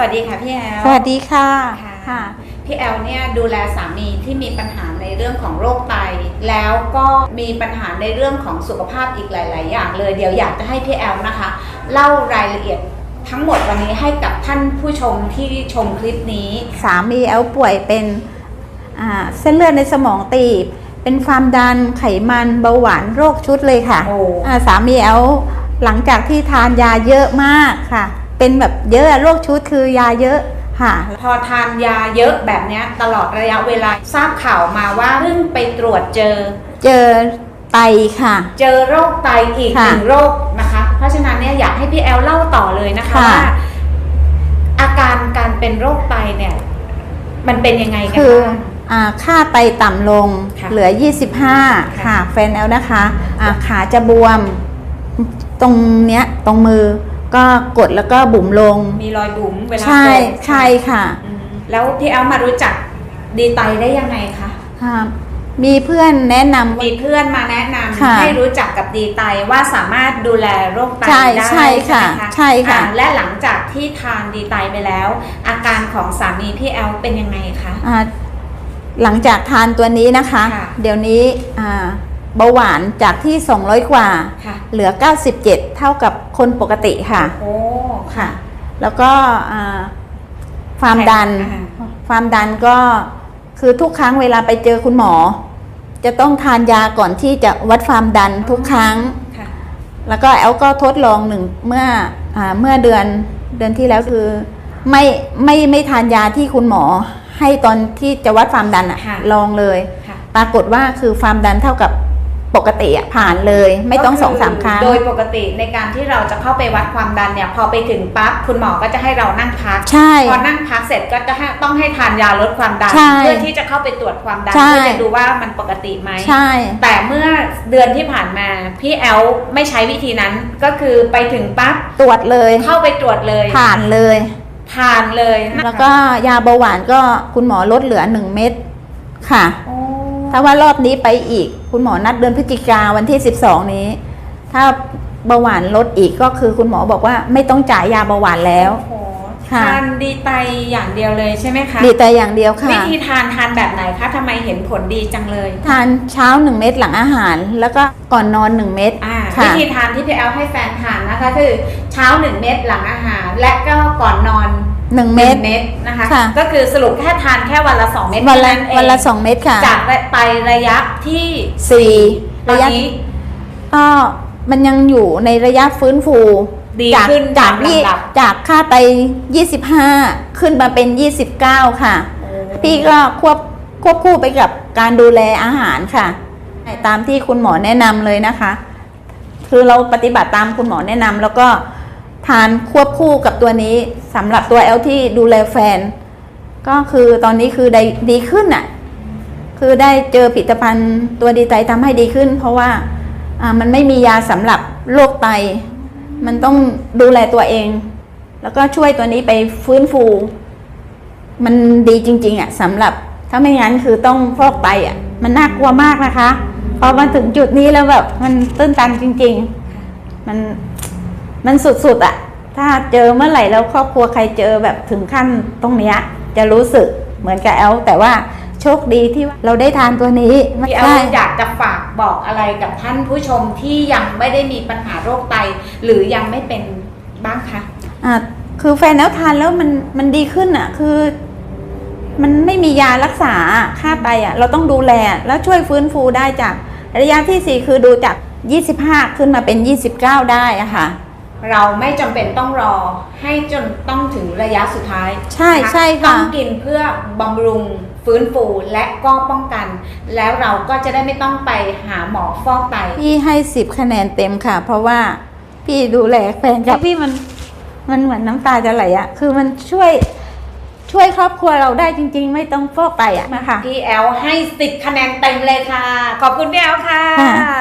สวัสดีค่ะพี่แอล สวัสดีค่ะ ค่ะ พี่แอลเนี่ยดูแลสามีที่มีปัญหาในเรื่องของโรคไต แล้วก็มีปัญหาในเรื่องของสุขภาพอีกหลาย ๆ อย่างเลย เดี๋ยวอยากจะให้พี่แอลนะคะ เล่ารายละเอียดทั้งหมดวันนี้ให้กับท่านผู้ชมที่ชมคลิปนี้ สามีแอลป่วยเป็นอ่าเส้นเลือดในสมองตีบ เป็นความดันไขมันเบาหวานโรคชุดเลยค่ะโอ้อ่าสามีแอลหลังจากที่ทานยาเยอะมากค่ะ เป็นแบบเยอะโรคชุดคือยาเยอะค่ะ พอทานยาเยอะแบบเนี้ยตลอดระยะเวลาทราบข่าวมาว่าเพิ่งไปตรวจเจอ เจอไตค่ะ เจอโรคไตอีกหค่ะนึ่งโรคนะคะ เพราะฉะนั้นเนี่ยอยากให้พี่แอลเล่าต่อเลยนะคะค่ะ ว่าอาการการเป็นโรคไตเนี่ย มันเป็นยังไงกันคือบ้าง อ่าค่าไตต่ำลงค่ะเหลือ 25 ค่ะแฟนแอลนะคะอ่าขาจะบวม ตรงเนี้ยตรงมือ ก็กดแล้วก็บุ๋มลง มีรอยบุ๋มเวลาใช่กดใช่ค่ะอืมแล้วพี่แอลมารู้จักดีไตได้ยังไงคะอ่ามีเพื่อนแนะนำ มีเพื่อนมาแนะนำค่ะให้รู้จักกับดีไตว่าสามารถดูแลโรคไตใช่ได้ใช่ค่ะไหมใช่ค่ะ อ่าและหลังจากที่ทานดีไตไปแล้ว อาการของสามีพี่แอลเป็นยังไงคะ อ่าหลังจากทานตัวนี้นะคะ ค่ะ เดี๋ยวนี้อ่าเบาหวานจากที่ 200 กว่า ค่ะ เหลือ 97 เท่ากับ คนปกติค่ะ โอ้ค่ะ แล้วก็อ่าความดันอ่าความดันก็คือทุกครั้งเวลาไปเจอคุณหมอ จะต้องทานยาก่อนที่จะวัดความดันทุกครั้งค่ะแล้วก็แอลก็ทดลองหนึ่งเมื่ออาเมื่อเดือนเดือนที่แล้วคือไม่ไม่ไม่ทานยาที่คุณหมอ ให้ตอนที่จะวัดความดันอะค่ะลองเลยค่ะปรากฏว่าคือความดันเท่ากับ ปกติอะผ่านเลยไม่ต้องก็สองสามครั้ง โดยปกติในการที่เราจะเข้าไปวัดความดันเนี่ย พอไปถึงปั๊บคุณหมอก็จะให้เรานั่งพัก ใช่ พอนั่งพักเสร็จก็จะให้ต้องให้ทานยาลดความดัน ใช่เพื่อที่จะเข้าไปตรวจความดันใช่ เพื่อจะดูว่ามันปกติไหม ใช่ แต่เมื่อเดือนที่ผ่านมาพี่แอลไม่ใช้วิธีนั้นก็คือไปถึงปั๊บตรวจเลยเข้าไปตรวจเลยผ่านเลยทานเลยนะคะแล้วก็ยาเบาหวานก็คุณหมอลดเหลือหนึ่งเม็ดค่ะ โอ้ ถ้าว่ารอบนี้ไปอีก คุณหมอนัดเดือนพฤศจิกาวันที่ 12 นี้ ถ้าเบาหวานลดอีกก็คือคุณหมอบอกว่าไม่ต้องจ่ายยาเบาหวานแล้ว โอ้โหค่ะ ทานดีไตอย่างเดียวเลยใช่ไหมคะดีแต่อย่างเดียวค่ะ วิธีทานทานแบบไหนคะทำไมเห็นผลดีจังเลย ทานเช้า 1 เม็ดหลังอาหาร แล้วก็ก่อนนอน 1 เม็ดอ่าค่ะ วิธีทานที่พี่แอลให้แฟนทานนะคะ คือเช้าหนึ่งเม็ดหลังอาหาร และก็ก่อนนอน 1เม็ด หนึ่งเม็ดนะคะ ค่ะ ก็คือสรุปแค่ทานแค่วันละสองเม็ดวันละเท่าเองวันละ2เม็ดค่ะจากไประยะที่4ตอระนยะนี้ ก็มันยังอยู่ในระยะฟื้นฟูดีจากขึ้นจากตามยี่ลำดับ จากค่าไต25 ขึ้นมาเป็น 29 ค่ะ พี่ก็ควบควบคู่ไปกับการดูแลอาหารค่ะ ตามที่คุณหมอแนะนำเลยนะคะ คือเราปฏิบัติตามคุณหมอแนะนำแล้วก็ ทานควบคู่กับตัวนี้สำหรับตัวแอลที่ดูแลแฟน ก็คือตอนนี้คือได้ดีขึ้นอะ คือได้เจอผลิตภัณฑ์ตัวดีไตทำให้ดีขึ้น เพราะว่าอ่ามันไม่มียาสำหรับโรคไต มันต้องดูแลตัวเอง แล้วก็ช่วยตัวนี้ไปฟื้นฟู มันดีจริง ๆอะสำหรับถ้าไม่งั้นคือต้องฟอกไตอะ มันน่ากลัวมากนะคะพอมาถึงจุดนี้แล้วแบบมันตื้นตันจริง ๆ มัน มันสุดๆอะถ้าเจอเมื่อไหร่แล้วครอบครัวใครเจอแบบถึงขั้นตรงเนี้ยจะรู้สึกเหมือนกับแอลแต่ว่าโชคดีที่ว่าเราได้ทานตัวนี้พี่แอลใช่อยากจะฝากบอกอะไรกับท่านผู้ชมที่ยังไม่ได้มีปัญหาโรคไต หรือยังไม่เป็นบ้างคะอ่าคือแฟนแล้วทานแล้วมันมันดีขึ้นอะ คือ มันไม่มียารักษาค่าไตอะ เราต้องดูแลแล้วช่วยฟื้นฟูได้จากระยะที่สี่คือดูจาก 25 ขึ้นมาเป็น 29 ได้อะค่ะ เราไม่จำเป็นต้องรอ ให้จนต้องถึงระยะสุดท้ายใช่นใช่ค่ะ ต้องกินเพื่อบำรุงฟื้นฟูและก็ป้องกัน แล้วเราก็จะได้ไม่ต้องไปหาหมอฟอกไต พี่ให้10คะแนนเต็มค่ะ เพราะว่าพี่ดูแลแฟนกับพี่มันมันเหมือนน้ำตาจะไหลอะคือมันช่วยช่วยครอบครัวเราได้จริง ๆ ไม่ต้องฟอกไตอะนะคะ พี่แอลให้สิบคะแนนเต็มเลยค่ะ ขอบคุณพี่แอลค่ะ ค่ะ